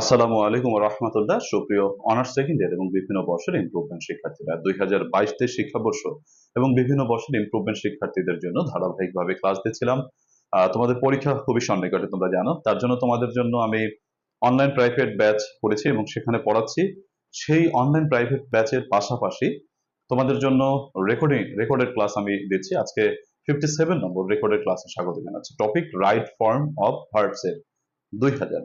আসসালামু আলাইকুম রহমতুল্লাহ। সুপ্রিয় অনার্স সেকেন্ড ইয়ার এবং বিভিন্ন বর্ষের ইমপ্রুভমেন্ট শিক্ষার্থীরা দুই হাজার বাইশ তেইশ শিক্ষাবর্ষ এবং বিভিন্ন বর্ষের ইমপ্রুভমেন্ট শিক্ষার্থীদের জন্য ধারাবাহিকভাবে ক্লাস দিচ্ছিলাম। তোমাদের পরীক্ষা খুবই সন্নিকটে, তোমরা জানো। তার জন্য তোমাদের জন্য আমি অনলাইন প্রাইভেট ব্যাচ করেছি এবং সেখানে পড়াচ্ছি। সেই অনলাইন প্রাইভেট ব্যাচের পাশাপাশি তোমাদের জন্য রেকর্ডিং রেকর্ডেড ক্লাস আমি দিচ্ছি। আজকে ফিফটি সেভেন নম্বর রেকর্ডেড ক্লাসে স্বাগত জানাচ্ছি। Topic right form of verbs এর। দুই হাজার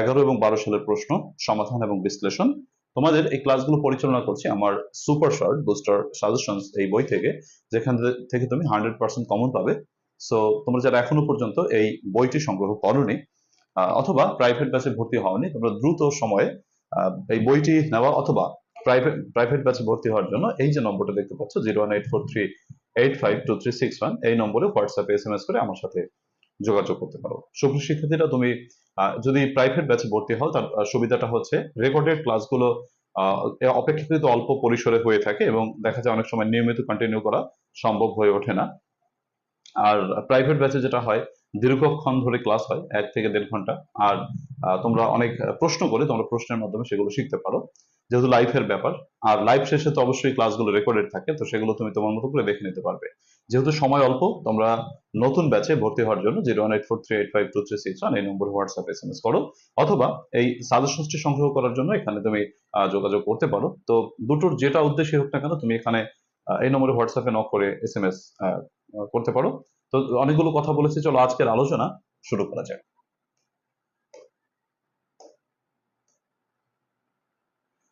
এগারো এবং বারো সালের প্রশ্ন, সমাধান এবং বিশ্লেষণ। তোমাদের এই ক্লাসগুলো পরিচালনা করছি আমার সুপার শর্ট বুস্টার সাজেশনস এই বই থেকে, যেখান থেকে তুমি হান্ড্রেড পার্সেন্ট কমন পাবে। সো তোমরা যারা এখনও পর্যন্ত এই বইটি সংগ্রহ করনি অথবা প্রাইভেট ব্যাচে ভর্তি হওনি, তোমরা দ্রুত সময়ে এই বইটি নেওয়া অথবা প্রাইভেট প্রাইভেট ব্যাচে ভর্তি হওয়ার জন্য এই যে নম্বরটা দেখতে পাচ্ছ zero one eight four three eight five two three six one এই নম্বরে হোয়াটসঅ্যাপে এস এম এস করে আমার সাথে যোগাযোগ করতে পারো। সুপ্রিয় শিক্ষার্থীরা, তুমি যদি প্রাইভেট ব্যাচে ভর্তি হও, তার সুবিধাটা হচ্ছে রেকর্ডেড ক্লাসগুলো অপেক্ষাকৃত অল্প পরিসরে হয়ে থাকে এবং দেখা যায় অনেক সময় নিয়মিত কন্টিনিউ করা সম্ভব হয়ে ওঠে না। আর প্রাইভেট ব্যাচে যেটা হয়, দীর্ঘক্ষণ ধরে ক্লাস হয়, এক থেকে দেড় ঘণ্টা। আর তোমরা অনেক প্রশ্ন করে তোমরা প্রশ্নের মাধ্যমে সেগুলো শিখতে পারো। যেহেতু লাইফের ব্যাপার, আর লাইভ শেষে তো অবশ্যই ক্লাসগুলো রেকর্ডেড থাকে, তো সেগুলো তুমি তোমার মতো করে দেখে নিতে পারবে। যেহেতু সময় অল্প, তোমরা নতুন ব্যাচে ভর্তি হওয়ার জন্য zero one eight four three eight five two three six one এই নম্বরে হোয়াটসঅ্যাপ এস এম এস করো, অথবা এই সাজেশনসটি সংগ্রহ করার জন্য এখানে তুমি যোগাযোগ করতে পারো। তো দুটোর যেটা উদ্দেশ্যই হোক না কেন, তুমি এখানে এই নম্বরে হোয়াটসঅ্যাপে নক করে এস এম এস করতে পারো। তো অনেকগুলো কথা বলেছি, চলো আজকের আলোচনা শুরু করা যাক।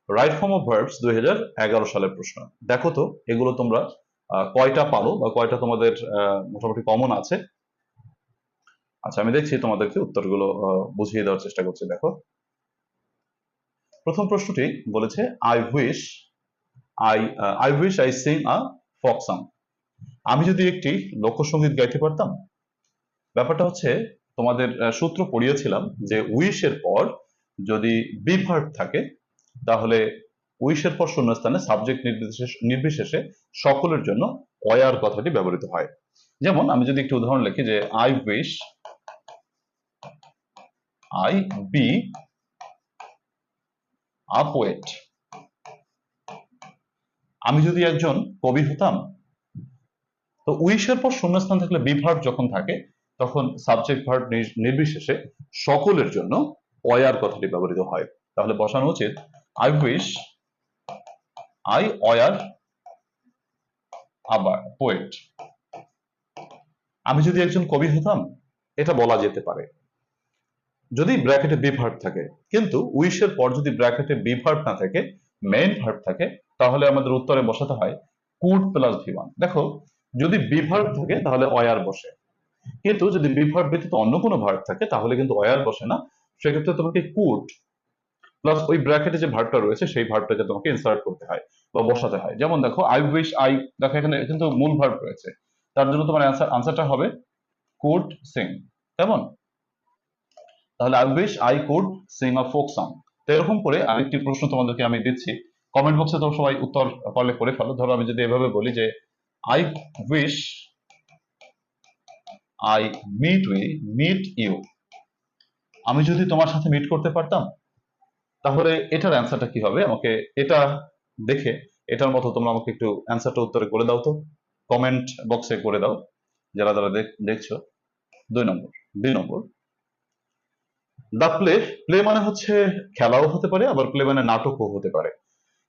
রাইট ফর্ম অফ ভার্বস দুই হাজার এগারো সালের প্রশ্ন। দেখো তো, এগুলো তোমরা কয়টা পারো বা কয়টা তোমাদের মোটামুটি কমন আছে? আচ্ছা আমি দেখছি তোমাদেরকে উত্তরগুলো বুঝিয়ে দেওয়ার চেষ্টা করছি, দেখো। প্রথম প্রশ্নটি বলেছে I wish I I wish I sing a folk song আমি যদি একটি লোকসঙ্গীত গাইতে পারতাম? ব্যাপারটা হচ্ছে, তোমাদের সূত্র পড়িয়েছিলাম যে উইশের পর যদি বি ভার্ব থাকে, তাহলে উইশের পর শূন্যস্থানে সাবজেক্ট নির্বিশেষে সকলের জন্য অয়ার কথাটি ব্যবহৃত হয়। যেমন আমি যদি একটি উদাহরণ লিখি যে I wish I be a আমি যদি একজন কবি হতাম, তো উইশের পর শূন্যস্থান থাকলে বি যখন থাকে, তখন সাবজেক্ট ভার্ব নির্বিশেষে সকলের জন্য অয়ার কথাটি ব্যবহৃত হয়। তাহলে বসানো উচিত আই উইশ আই অয়ার আবার পোয়েট আমি যদি একজন কবি হতাম, এটা বলা যেতে পারে। যদি ব্র্যাকেটে বি ভার্ব থাকে, কিন্তু উইশের পর যদি ব্র্যাকেটে বি ভার্ব না থাকে মেইন ভার্ব থাকে, তাহলে আমাদের উত্তরে বসাতে হয় কুড প্লাস ভি ওয়ান দেখো, যদি বি ভার্ব থাকে, তাহলে অয়ার বসে। কিন্তু যদি বি ভার্ব ব্যতীত অন্য কোনো ভার্ব থাকে, তাহলে কিন্তু অয়ার বসে না। সেক্ষেত্রে তোমাকে কুড প্লাস ওই ব্র্যাকেটে যে ভার্বটা রয়েছে, সেই ভার্বটাকে তোমাকে ইনসার্ট করতে হয় বা বসাতে হয়। যেমন দেখো আই উইশ আই দেখো এখানে কিন্তু মূল ভার্ব রয়েছে। তার জন্য তোমার অ্যান্সার আনসারটা হবে কুড সিং কেমন? তাহলে I wish I could sing a folk song তো এরকম করে আরেকটি প্রশ্ন তোমাদেরকে আমি দিচ্ছি। কমেন্ট বক্সে তো সবাই উত্তর পারলে করে ফেলো। ধরো আমি যদি এভাবে বলি যে I wish I meet we meet you আমি যদি তোমার সাথে মিট করতে পারতাম তাহলে এটার অ্যান্সারটা কি হবে? আমাকে এটা দেখে, এটার মতো তোমরা আমাকে একটু অ্যান্সারটা উত্তরে করে দাও তো। কমেন্ট বক্সে করে দাও, যারা যারা দেখ- দেখছ। দুই নম্বর দুই নম্বর। দ্য প্লে প্লে মানে হচ্ছে খেলাও হতে পারে, আবার প্লে মানে নাটকও হতে পারে।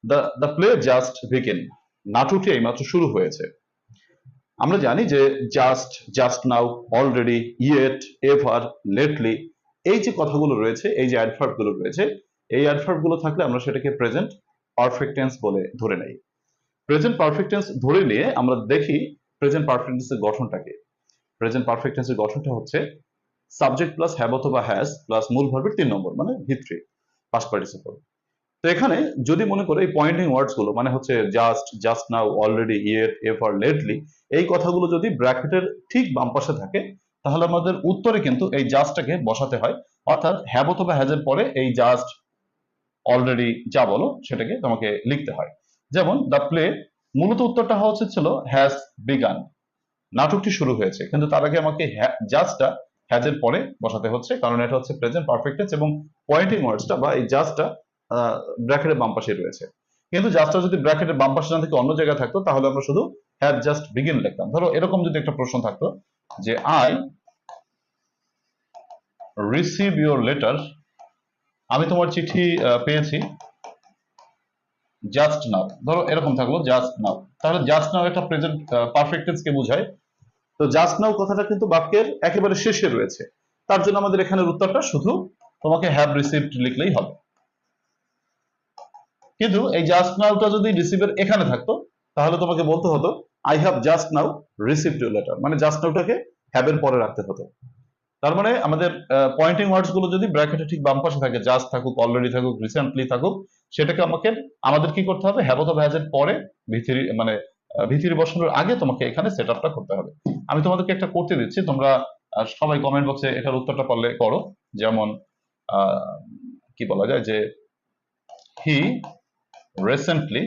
The the play just begin নাটকটি এইমাত্র শুরু হয়েছে। আমরা জানি যে just just now already yet ever lately এই যে কথাগুলো রয়েছে, এই যে অ্যাডভার্বগুলো রয়েছে এই অ্যাডভার্বগুলো থাকলে আমরা সেটাকে প্রেজেন্ট পারফেক্ট টেন্স বলে ধরে নেই। প্রেজেন্ট পারফেক্ট টেন্স ধরে নিয়ে আমরা দেখি প্রেজেন্ট পারফেক্ট টেন্সের গঠনটাকে। প্রেজেন্ট পারফেক্ট টেন্সের গঠনটা হচ্ছে সাবজেক্ট প্লাস হ্যাভ অথবা হ্যাজ প্লাস মূল ভার্বের তিন নম্বর মানে ভিত্রি পাস্ট পার্টিসিপল তো এখানে যদি মনে করো এই পয়েন্টিং ওয়ার্ডসগুলো মানে হচ্ছে just just now already yet ever lately এই কথাগুলো যদি ব্র্যাকেটের ঠিক বাম পাশে থাকে, তাহলে আমাদের উত্তরে কিন্তু এই জাস্টটাকে বসাতে হয়। অর্থাৎ হ্যাভ অথবা হ্যাজের পরে এই জাস্ট অলরেডি যা বলো সেটাকে তোমাকে লিখতে হয়। যেমন দ্য প্লে মূলত উত্তরটা হওয়া উচিত ছিল হ্যাজ বিগান নাটকটি শুরু হয়েছে, কিন্তু তার আগে আমাকে জাস্টটা হ্যাজের পরে বসাতে হচ্ছে, কারণ এটা হচ্ছে প্রেজেন্ট পারফেক্ট এবং পয়েন্টিং ওয়ার্ডসটা বা এই জাস্টটা ব্র্যাকেটের বাম পাশে রয়েছে। কিন্তু জাস্টটা যদি ব্র্যাকেটের বাম পাশে না থেকে অন্য জায়গায় থাকতো, তাহলে আমরা শুধু হ্যাভ জাস্ট বিগিন লিখতাম। ধরো, এরকম যদি একটা প্রশ্ন থাকতো যে আই রিসিভ ইউর লেটার আমি তোমার চিঠি পেয়েছি। জাস্ট নাও ধরো এরকম থাকল জাস্ট নাও তাহলে জাস্ট নাও একটা প্রেজেন্ট পারফেক্ট টেন্স বোঝায়। তো জাস্ট নাও কথাটা কিন্তু বাক্যের একেবারে শেষে রয়েছে। তার জন্য আমাদের এখানের উত্তরটা শুধু তোমাকে হ্যাভ রিসিভড লিখলেই হবে। কিন্তু এই জাস্ট নাওটা যদি রিসিভের এখানে থাকতো, তাহলে তোমাকে বলতে হতো I have just now received letter মানে জাস্ট নাওটাকে হ্যাভ এর পরে রাখতে হতো। তার মানে আমাদের পয়েন্টিং ওয়ার্ডসগুলো যদি ব্র্যাকেটে ঠিক বাম পাশে থাকে জাস্ট থাকুক অলরেডি থাকুক রিসেন্টলি থাকুক, সেটাকে আমাকে, আমাদের কি করতে হবে? হ্যাজ এর পরে ভিথিরি মানে ভিথিরি বসানোর আগে তোমাকে এখানে সেট আপটা করতে হবে। আমি তোমাদেরকে একটা করতে দিচ্ছি, তোমরা সবাই কমেন্ট বক্সে এটার উত্তরটা পারলে করো। যেমন কি বলা যায় যে he recently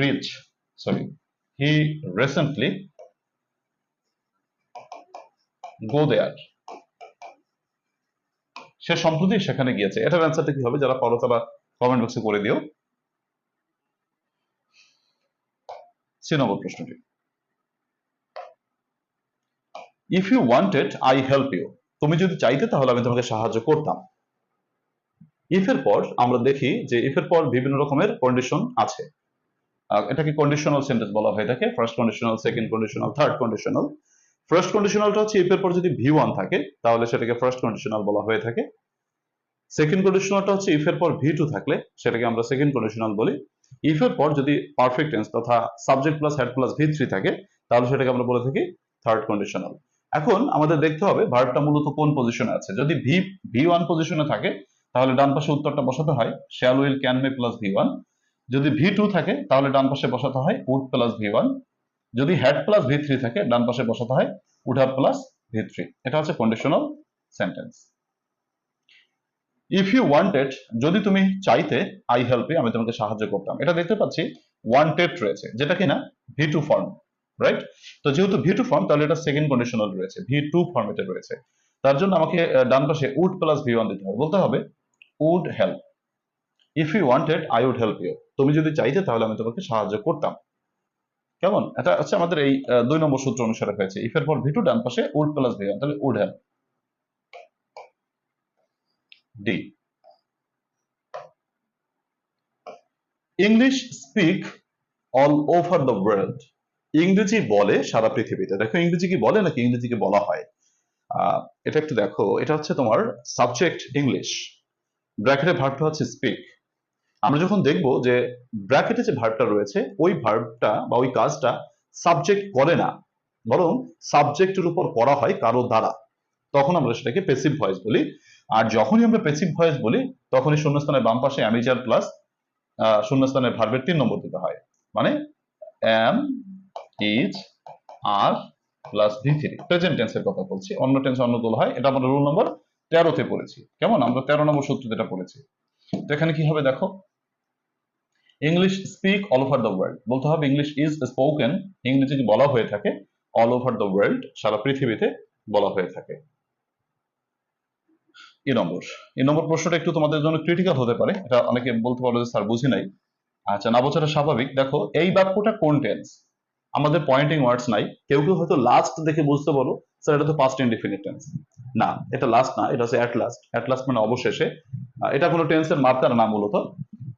reach sorry he recently go there সে সম্প্রতি সেখানে গিয়েছে। এটার অ্যান্সারটা কি হবে? যারা পারো তারা কমেন্ট বক্সে করে দিও। সে নম্বর প্রশ্নটি। If you wanted I help you তুমি যদি চাইতে, তাহলে আমি তোমাকে সাহায্য করতাম। ইফ এর পর আমরা দেখি যে ইফ এর পর বিভিন্ন রকমের কন্ডিশন আছে। এটাকে কন্ডিশনাল সেন্টেন্স বলা হয়ে থাকে first conditional second conditional third conditional first কন্ডিশনালটা হচ্ছে ইফ এর পর যদি ভি ওয়ান থাকে, তাহলে সেটাকে ফার্স্ট কন্ডিশনাল বলা হয়ে থাকে। সেকেন্ড কন্ডিশনালটা হচ্ছে ইফ এর পর ভি টু থাকলে, সেটাকে আমরা সেকেন্ড কন্ডিশনাল বলি। ইফ এর পর যদি পারফেক্ট টেন্স তথা subject plus had plus V three থাকে, তাহলে সেটাকে আমরা বলে থাকি থার্ড কন্ডিশনাল এখন আমাদের দেখতে হবে ভার্বটা মূলত কোন পজিশনে আছে। যদি ভি ভি ওয়ান পজিশনে থাকে, তাহলে ডান পাশে উত্তরটা বসাতে হয় shall will can may plus V one যদি ভি টু থাকে, তাহলে ডান পাশে বসাতে হয় উড প্লাস ভি ওয়ান যদি হ্যাড প্লাস ভি থ্রি থাকে, ডান পাশে বসাতে হয় would have plus V three এটা হচ্ছে conditional sentence if you wanted যদি তুমি চাইতে আই হেল্প আমি তোমাকে সাহায্য করতাম। এটা দেখতে পাচ্ছি ওয়ান্টেড রয়েছে, যেটা কিনা ভি টু ফর্ম রাইট তো যেহেতু ভি টু ফর্ম তাহলে এটা সেকেন্ড কন্ডিশনাল রয়েছে ভি টু ফর্মেটে রয়েছে। তার জন্য আমাকে ডান পাশে উড প্লাস ভি ওয়ান দিতে হবে। বলতে হবে would help if you wanted I would help you তুমি যদি চাইতে, তাহলে আমি তোমাকে সাহায্য করতাম। কেমন? এটা হচ্ছে আমাদের এই দুই নম্বর সূত্র অনুসারে ইফ এর পর ভি টু ডান পাশে উড প্লাস ভি তাহলে would help the English speak all over the world ইংরেজি বলে সারা পৃথিবীতে। দেখো ইংরেজি কি বলে নাকি ইংরেজিকে বলা হয়? এটা একটু দেখো। এটা হচ্ছে তোমার সাবজেক্ট ইংলিশ ব্র্যাকেটের ভার্বটা হচ্ছে স্পিক আমরা যখন দেখব যে ব্র্যাকেটে যে ভার্বটা রয়েছে, ওই ভার্বটা বা ওই কাজটা সাবজেক্ট করে না, বরং সাবজেক্টের উপর করা হয় কারও দ্বারা, তখন আমরা সেটাকে পেসিভ ভয়েস বলি। আর যখনই আমরা পেসিভ ভয়েস বলি, তখনই শূন্যস্থানের বাম পাশে অ্যামিজার প্লাস শূন্যস্থানের ভার্বের তিন নম্বর দিতে হয়। মানে am is are plus V three present টেন্সের কথা বলছি, অন্য টেন্স অন্যগুলো হয়, এটা আমরা রুল নম্বর তেরোতে পড়েছি। কেমন? আমরা তেরো নম্বর সূত্র যেটা পড়েছি। তো এখানে কি হবে দেখো? English speak all over the world বলতে হবে ইংলিশ ইজ স্পোকেন ইংরেজি বলা হয়ে থাকে? অল ওভার দ্য ওয়ার্ল্ড সারা পৃথিবীতে বলা হয়ে থাকে। এই নম্বর। এই নম্বর প্রশ্নটা একটু তোমাদের জন্য ক্রিটিক্যাল হতে পারে। এটা অনেকে বলতে পারো যে, স্যার, বুঝি নাই। আচ্ছা না বোঝাটা স্বাভাবিক। দেখো, এই বাক্যটা কোন টেন্স আমাদের পয়েন্টিং ওয়ার্ডস নাই। কেউ কেউ হয়তো লাস্ট দেখে বুঝতে পারো, স্যার, এটা তো পাস্ট ইনডিফিনিট টেন্স না, এটা লাস্ট না, এটা হচ্ছে অ্যাট লাস্ট অ্যাট লাস্ট মানে অবশেষে। এটা কোনো টেন্সের মার্কার না মূলত।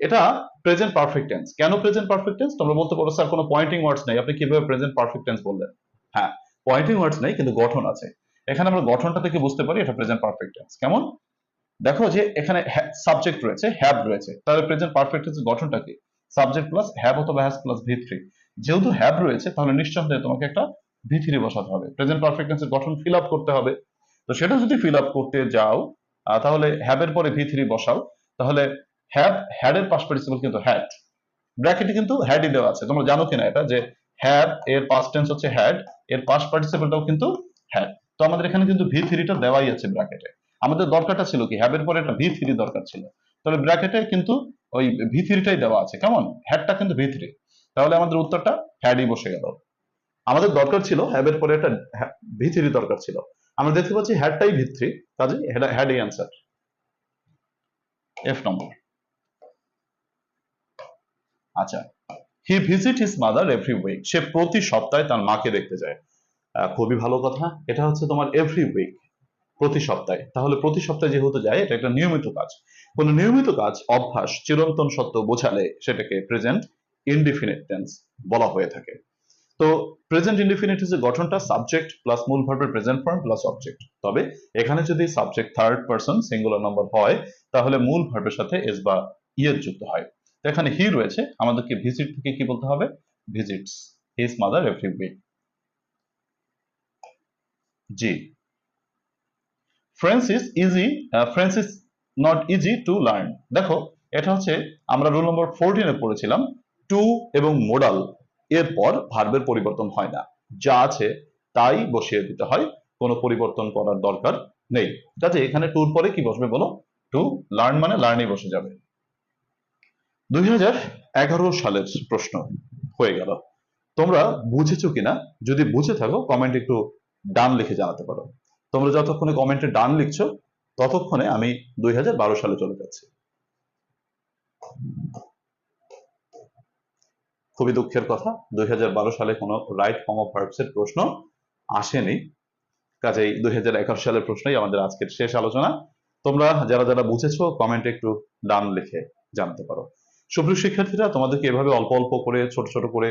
এটা প্রেজেন্ট পারফেক্ট টেন্স কেন প্রেজেন্ট পারফেক্ট টেন্স তোমরা বলতে পারো, স্যার, কোনো পয়েন্টিং ওয়ার্ডস নাই। আপনি কীভাবে প্রেজেন্ট পারফেক্ট টেন্স বললেন? হ্যাঁ পয়েন্টিং ওয়ার্ডস নেই, কিন্তু গঠন আছে। এখানে আমরা গঠনটা থেকে বুঝতে পারি, এটা প্রেজেন্ট পারফেক্ট টেন্স কেমন? দেখো যে এখানে সাবজেক্ট রয়েছে হ্যাভ রয়েছে। তাহলে প্রেজেন্ট পারফেক্ট টেন্সের গঠনটা কি? সাবজেক্ট প্লাস হ্যাভ অথবা হ্যাজ প্লাস ভি থ্রি যেহেতু হ্যাভ রয়েছে, তাহলে নিঃসন্দেহে তোমাকে একটা ভি থ্রি বসাতে হবে। প্রেজেন্ট পারফেক্ট টেন্সের গঠন ফিল আপ করতে হবে। তো সেটা যদি ফিল আপ করতে যাও তাহলে হ্যাভ এর পরে ভি থ্রি বসাও। তাহলে হ্যাভ হ্যাড এর পাস পার্টিসিপল কিন্তু হ্যাড ব্র্যাকেটে কিন্তু হ্যাডই দেওয়া আছে। তোমরা জানো কিনা এটা? যে হ্যাভ এর পাস্ট টেন্স হচ্ছে হ্যাড এর পাস পার্টিসিপলটাও কিন্তু হ্যাড তো আমাদের এখানে কিন্তু ভি থ্রিটা দেওয়াই আছে ব্র্যাকেটে আমাদের দরকারটা ছিল কি? হ্যাবের পরে একটা ভি থ্রি দরকার ছিল। তাহলে ব্র্যাকেটে কিন্তু ওই ভি থ্রিটাই দেওয়া আছে। কেমন? হ্যাডটা কিন্তু ভি থ্রি তাহলে আমাদের উত্তরটা হ্যাডই বসে গেল। আমাদের দরকার ছিল হ্যাবের পরে একটা ভি থ্রি দরকার ছিল। আমরা দেখতে পাচ্ছি হ্যাডটাই ভি থ্রি কাজে হ্যাড এই অ্যান্সার এফ নম্বর আচ্ছা he visit his mother every week সে প্রতি সপ্তাহে তার মাকে দেখতে যায়। খুবই ভালো কথা। এটা হচ্ছে তোমার এভরি উইক প্রতি সপ্তাহে। তাহলে প্রতি সপ্তাহে যেহেতু যায়, এটা একটা নিয়মিত কাজ। কোন নিয়মিত কাজ, অভ্যাস, চিরন্তন সত্য বোঝালে সেটাকে প্রেজেন্ট ইনডিফিনিট টেন্স বলা হয়ে থাকে। তো প্রেজেন্ট ইনডিফিনিট এর গঠনটা সাবজেক্ট প্লাস মূল ভার্বের প্রেজেন্ট ফর্ম প্লাস অবজেক্ট তবে এখানে যদি subject third person singular number হয়, তাহলে মূল ভার্বের সাথে এস বা ইয়ের যুক্ত হয়। তো এখানে হি রয়েছে, আমাদেরকে ভিজিট থেকে কি বলতে হবে? Visits his mother every week the French is easy French is not easy to learn দেখো, এটা হচ্ছে আমরা রুল নম্বর ফোরটিনে পড়েছিলাম টু এবং মোডাল এরপর ভার্বের পরিবর্তন হয় না। যা আছে তাই বসিয়ে দিতে হয়, কোনো পরিবর্তন করার দরকার নেই। কাজে এখানে টুর পরে কি বসবে বলো? টু লার্ন মানে লার্নই বসে যাবে। দুই হাজার এগারো সালের প্রশ্ন হয়ে গেল। তোমরা বুঝেছ কিনা? যদি বুঝে থাকো কমেন্ট একটু ডান লিখে জানাতে পারো। তোমরা যতক্ষণে কমেন্টে ডান লিখছো, ততক্ষণে আমি দুই হাজার বারো সালে চলে যাচ্ছি। খুবই দুঃখের কথা, দুই হাজার বারো সালে কোনো রাইট ফর্ম অফ ভার্বস এর প্রশ্ন আসেনি। কাজেই দুই হাজার এগারো সালের প্রশ্নই আমাদের আজকের শেষ আলোচনা। তোমরা যারা যারা বুঝেছ কমেন্টে একটু ডান লিখে জানতে পারো। সুপ্রিয় শিক্ষার্থীরা, তোমাদেরকে এভাবে অল্প অল্প করে, ছোট ছোট করে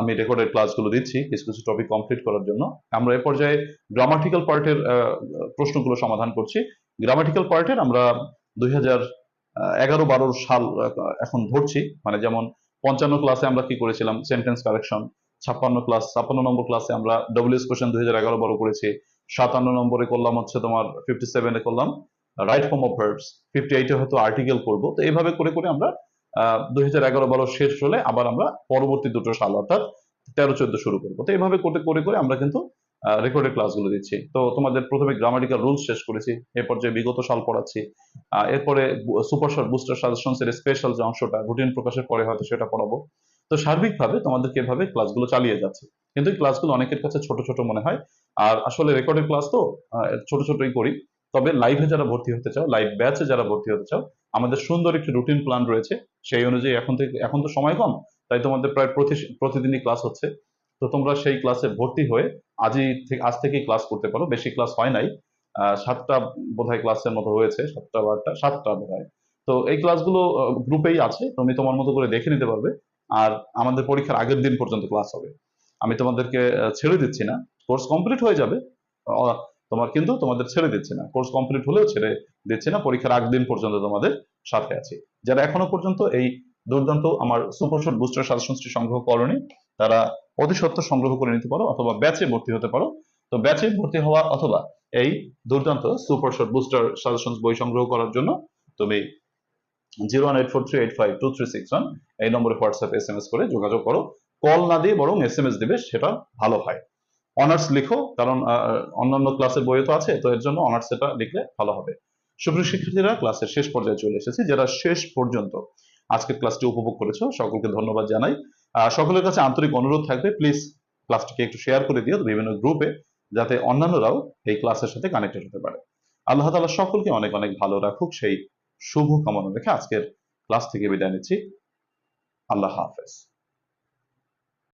আমি রেকর্ডেড ক্লাসগুলো দিচ্ছি, কিছু কিছু টপিক কমপ্লিট করার জন্য। আমরা এ পর্যায়ে গ্রামাটিক্যাল পার্টের প্রশ্নগুলো সমাধান করছি। গ্রামাটিক্যাল পার্টের আমরা দুই হাজার এগারো বারো সাল এখন ধরছি। মানে যেমন পঞ্চান্ন ক্লাসে আমরা কি করেছিলাম? সেন্টেন্স কারেকশন ছাপ্পান্ন ক্লাস ছাপ্পান্ন নম্বর ক্লাসে আমরা ডব্লিউএস কোশ্চেন দুই হাজার এগারো বারো করেছি। সাতান্ন নম্বরে করলাম হচ্ছে তোমার ফিফটি সেভেনে করলাম। Right form of verbs fifty এইটে হয়তো আর্টিকেল করব। তো এইভাবে করে করে আমরা দুই হাজার এগারো বারো শেষ হলে আবার আমরা পরবর্তী দুটো সাল, অর্থাৎ তেরো চোদ্দ শুরু করব। তো এইভাবে করে করে করে আমরা কিন্তু রেকর্ডেড ক্লাসগুলো দিচ্ছি। তো তোমাদের প্রথমে গ্রামাটিক্যাল রুলস শেষ করেছি, এরপর যে বিগত সাল পড়াচ্ছি এরপরে সুপার বুস্টার সাজেশনস এর স্পেশাল যে অংশটা রুটিন প্রকাশের পরে হয়তো সেটা পড়াবো। তো সার্বিকভাবে তোমাদেরকে এভাবে ক্লাসগুলো চালিয়ে যাচ্ছে। কিন্তু এই ক্লাসগুলো অনেকের কাছে ছোট ছোট মনে হয়। আর আসলে রেকর্ডেড ক্লাস তো ছোট, ছোটই করি। তবে লাইভে যারা ভর্তি হতে চাও লাইভ ব্যাচে যারা ভর্তি হতে চাও আমাদের সুন্দর একটি রুটিন প্ল্যান রয়েছে। সেই অনুযায়ী এখন থেকে, এখন তো সময় কম, তাই তোমাদের প্রায় প্রতি, প্রতিদিনই ক্লাস হচ্ছে। তো তোমরা সেই ক্লাসে ভর্তি হয়ে আজই থেকে আজ থেকেই ক্লাস করতে পারো। বেশি ক্লাস হয় নাই। সাতটা বোধহয় ক্লাসের মতো হয়েছে সাতটা বা আটটা, সাতটা বোধহয়। তো এই ক্লাসগুলো গ্রুপেই আছে, তুমি তোমার মতো করে দেখে নিতে পারবে। আর আমাদের পরীক্ষার আগের দিন পর্যন্ত ক্লাস হবে। আমি তোমাদেরকে ছেড়ে দিচ্ছি না। কোর্স কমপ্লিট হয়ে যাবে। তোমার কিন্তু তোমাদের ছেড়ে দিচ্ছে না। কোর্স কমপ্লিট হলেও ছেড়ে দিচ্ছে না, পরীক্ষার আগ দিন পর্যন্ত তোমাদের সাথে আছি। যারা এখনও পর্যন্ত এই দুর্দান্ত আমার সুপারশট বুস্টার সাজেশনসটি সংগ্রহ করনি, তারা অতি সত্ত্বর সংগ্রহ করে নিতে পারো অথবা ব্যাচে ভর্তি হতে পারো। তো ব্যাচে ভর্তি হওয়া অথবা এই দুর্দান্ত সুপারশট বুস্টার সাজেশনস বই সংগ্রহ করার জন্য তুমি zero one eight four three eight five two three six one এই নম্বরে হোয়াটসঅ্যাপ এস এম এস করে যোগাযোগ করো। কল না দিয়ে বরং এস এম এস দিবে, সেটা ভালো হয়। অনার্স লিখো, কারণ অন্যান্য ক্লাসের বইও তো আছে, তো এর জন্য অনার্স এটা লিখলে ভালো হবে। সুপ্রিয় শিক্ষার্থীরা ক্লাসের শেষ পর্যায়ে চলে এসেছি, যারা শেষ পর্যন্ত আজকের ক্লাসটি উপভোগ করেছ, সকলকে ধন্যবাদ জানাই। সকলের কাছে আন্তরিক অনুরোধ থাকবে প্লিজ ক্লাসটিকে একটু শেয়ার করে দিও বিভিন্ন গ্রুপে যাতে অন্যান্যরাও এই ক্লাসের সাথে কানেক্টেড হতে পারে। আল্লাহ তাআলা সকলকে অনেক অনেক ভালো রাখুক, সেই শুভ কামনা রেখে আজকের ক্লাস থেকে বিদায় নিচ্ছি। আল্লাহ হাফেজ।